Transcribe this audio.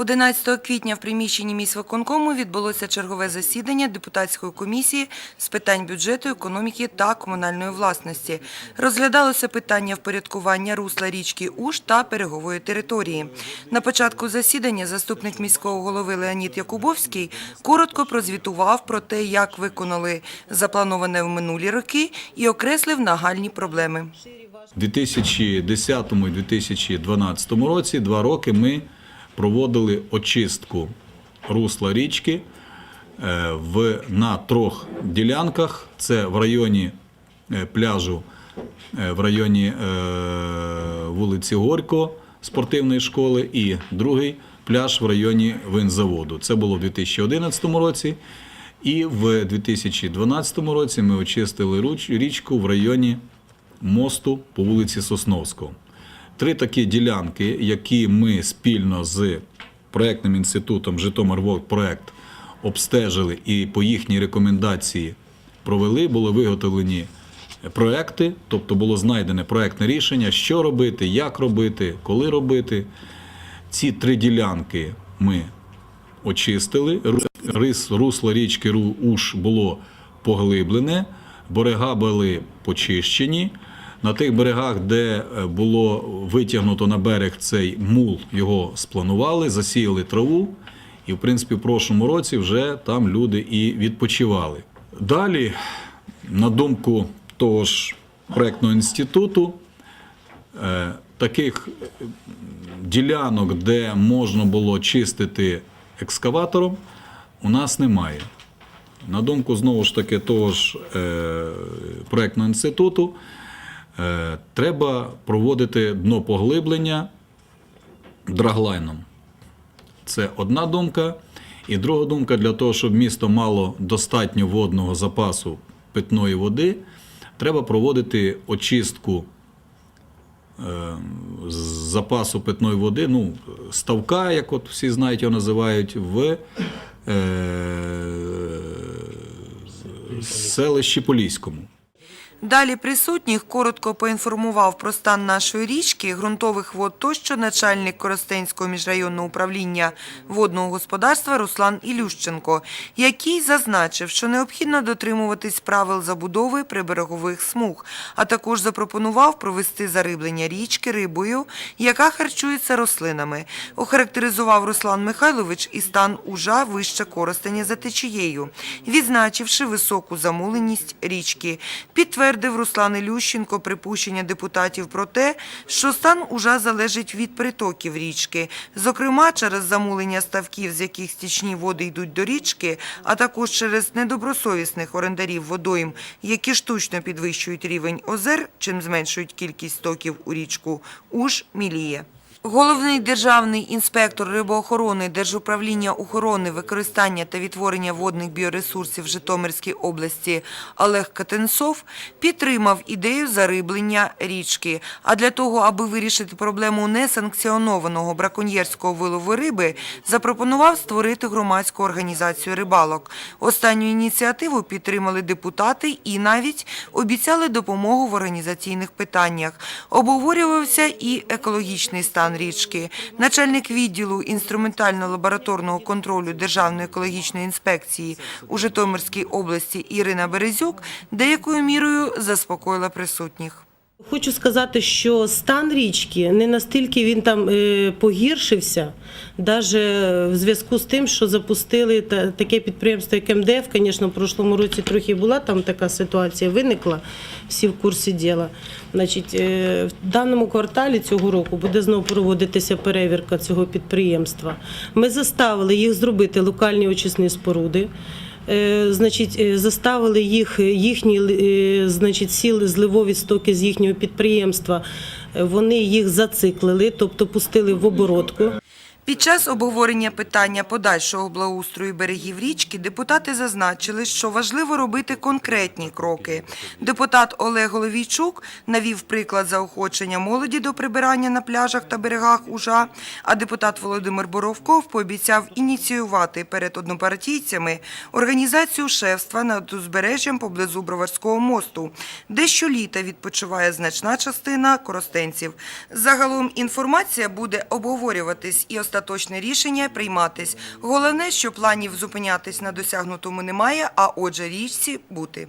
11 квітня в приміщенні міськвиконкому відбулося чергове засідання депутатської комісії з питань бюджету, економіки та комунальної власності. Розглядалося питання впорядкування русла річки Уж та берегової території. На початку засідання заступник міського голови Леонід Якубовський коротко прозвітував про те, як виконали заплановане в минулі роки і окреслив нагальні проблеми. У 2010 і 2012 році два роки ми проводили очистку русла річки е, в, на трьох ділянках. Це в районі е, пляжу, е, в районі вулиці Горько спортивної школи і другий пляж в районі винзаводу. Це було в 2011 році. І в 2012 році ми очистили річку в районі мосту по вулиці Сосновського. Три такі ділянки, які ми спільно з проектним інститутом Житомир проект обстежили і по їхній рекомендації провели, були виготовлені проекти, тобто було знайдене проектне рішення, що робити, як робити, коли робити. Ці три ділянки ми очистили. Рис, русло річки Ру- Уж було поглиблене, берега були почищені. На тих берегах, де е, було витягнуто на берег цей мул, його спланували, засіяли траву. І, в принципі, в прошлому році вже там люди і відпочивали. Далі, на думку того ж проектного інституту, е, таких ділянок, де можна було чистити екскаватором, у нас немає. На думку знову ж таки того ж е, проектного інституту, е, треба проводити днопоглиблення драглайном. Це одна думка. І друга думка, для того, щоб місто мало достатньо водного запасу питної води, треба проводити очистку е, з запасу питної води, ну, ставка, як от всі знають, його називають, в е, селищі Поліському. Далі присутніх коротко поінформував про стан нашої річки, ґрунтових вод тощо начальник Коростенського міжрайонного управління водного господарства Руслан Ілющенко, який зазначив, що необхідно дотримуватись правил забудови приберегових смуг, а також запропонував провести зариблення річки рибою, яка харчується рослинами. Охарактеризував Руслан Михайлович і стан ужа вище Коростеня за течією, відзначивши високу замуленість річки. Підтвердив Руслан Ілющенко припущення депутатів про те, що стан уже залежить від притоків річки, зокрема через замулення ставків, з яких стічні води йдуть до річки, а також через недобросовісних орендарів водойм, які штучно підвищують рівень озер, чим зменшують кількість стоків у річку. Уж міліє. Головний державний інспектор рибоохорони Держуправління охорони, використання та відтворення водних біоресурсів в Житомирській області Олег Катенсов підтримав ідею зариблення річки. А для того, аби вирішити проблему несанкціонованого браконьєрського вилову риби, запропонував створити громадську організацію рибалок. Останню ініціативу підтримали депутати і навіть обіцяли допомогу в організаційних питаннях. Обговорювався і екологічний стан річки. Начальник відділу інструментально-лабораторного контролю Державної екологічної інспекції у Житомирській області Ірина Березюк деякою мірою заспокоїла присутніх. Хочу сказати, що стан річки не настільки він там е, погіршився, навіть в зв'язку з тим, що запустили та- таке підприємство, як МДФ. Звісно, в прошлому році трохи була там така ситуація, виникла всі в курсі діла. Значить, е, в даному кварталі цього року буде знову проводитися перевірка цього підприємства. Ми заставили їх зробити локальні очисні споруди. Е, Значить, е, заставили їх їхні е, значить, сіли зливові стоки з їхнього підприємства. Вони їх зациклили, тобто пустили в оборотку. Під час обговорення питання подальшого благоустрою берегів річки депутати зазначили, що важливо робити конкретні кроки. Депутат Олег Головійчук навів приклад заохочення молоді до прибирання на пляжах та берегах Ужа, а депутат Володимир Боровков пообіцяв ініціювати перед однопартійцями організацію шефства над узбережжям поблизу Броварського мосту, де щоліта відпочиває значна частина коростенців. Загалом інформація буде обговорюватись і остаточно остаточне рішення прийматись. Головне, що планів зупинятись на досягнутому немає, а отже річці бути.